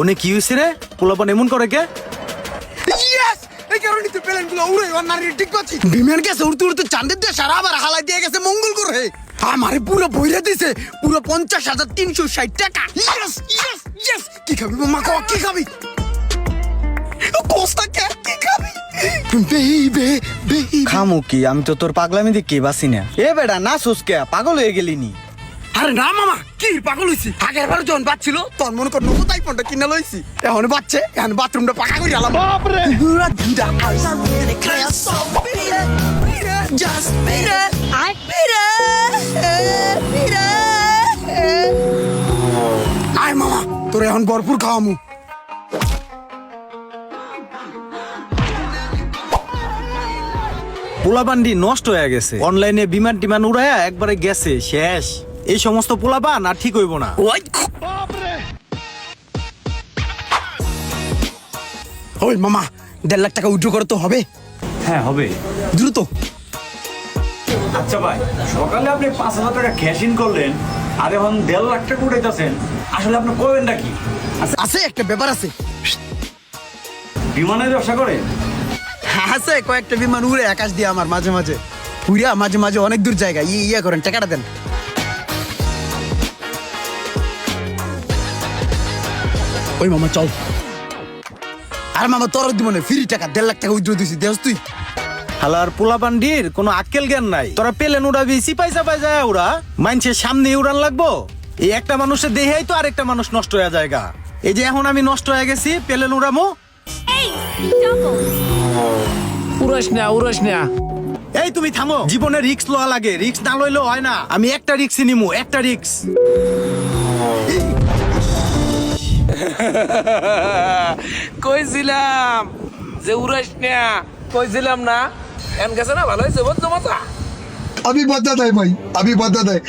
One কি হয়েছে রে? পোলাপান এমন করে কে? ইয়েস এই কারণে তো প্লেনগুলো উড়ে ওর নারী ঠিক পাচ্ছি বিমান গেছে উড়তে উড়তে চাঁদের দিয়ে সারা আবার হালাই দিয়ে গেছে মঙ্গল গ্রহে। আমারে পুরো বইরা দিছে পুরো পঞ্চাশ হাজার তিনশো ষাট টাকা। ইয়েস ইয়েস ইয়েস কি খাবি মা খাওয়া কি খাবি? কোস্তা কে কি খাবি? বেইবে বেইবে। খামু কি আমি তো তোর পাগলামি দেখি বাসি না। এ বেটা না সুসকে পাগল হয়ে গেলি নি। আরে না মামা কি পাগল হইছি আগের বার যখন বাচ্ছিল তখন মনে কর নতুন আইফোনটা কিনে লইছি এখন বাচ্চে এখন বাথরুমটা পাকা করে আলাম বাপরে Just beat it. I beat it. Beat it. আয় মামা তোর এখন ভরপুর খাওয়ামু পোলাপানটি নষ্ট হয়ে গেছে অনলাইনে বিমান টিমান উড়াইয়া একবারে গেছে শেষ এই সমস্ত পোলাপান আর ঠিক হইব না? ওই ওই মামা দেড় লাখ টাকা উইড্রো করে তো হবে? হ্যাঁ হবে। দ্রুত। আচ্ছা ভাই সকালে আপনি পাঁচ হাজার টাকা ক্যাশ ইন করলেন আর এখন দেড় লাখ টাকা উঠাইতেছেন আসলে আপনি করবেন নাকি আছে একটা ব্যাপার আছে। বিমানের ব্যবসা করেন? আছে কয়েকটা বিমান উড়ে আকাশ দিয়ে আমার মাঝে মাঝে। উড়িয়া মাঝে মাঝে অনেক দূর জায়গা ইয়ে ইয়ে করেন টাকাটা দেন। ওই মামা চল। আর মামা তোর দিব না ফ্রি টাকা দেড় লাখ টাকা উইড্রো দিছি দেস তুই। হালার পোলাপান্ডির কোনো আক্কেল জ্ঞান নাই। তোরা পেলেন উড়াবি সিপাই চাপাই যায় উড়া মাইনসের সামনে উড়ান লাগবো। এই একটা মানুষের দেহেই তো আরেকটা মানুষ নষ্ট হয়ে জায়গা এই যে এখন আমি নষ্ট হয়ে গেছি পেলেন উড়ামো উড়স না উড়স না। এই তুমি থামো। জীবনে রিক্স লওয়া লাগে রিক্স না লইলেও হয় না। আমি একটা রিক্সই নিমু একটা রিক্স কইছিলাম যে উড়াইস না কইছিলাম না। এন গেছে না ভালো হয়েছে বন্ধু মাথা। আমি দেয় ভাই আমি বাদ্যা দেয়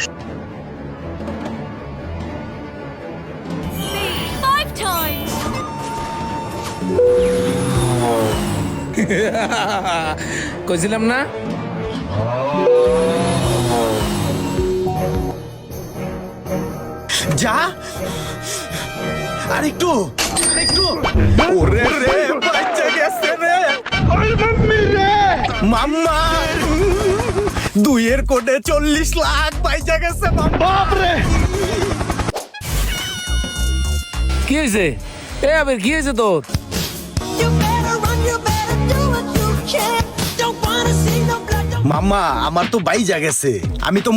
কইছিলাম না? যা। আর একটু আর একটু। ওরে রে বাচ্চা গেছে রে। ওই মাম্মি রে। মাম্মা। দুইয়ের কোটে চল্লিশ লাখ পাইচা গেছে বাপ রে। কি হয়েছে? এ আবার কি হয়েছে তোর? মাম্মা আমার তো বাইজা গেছে। আমি তো মনে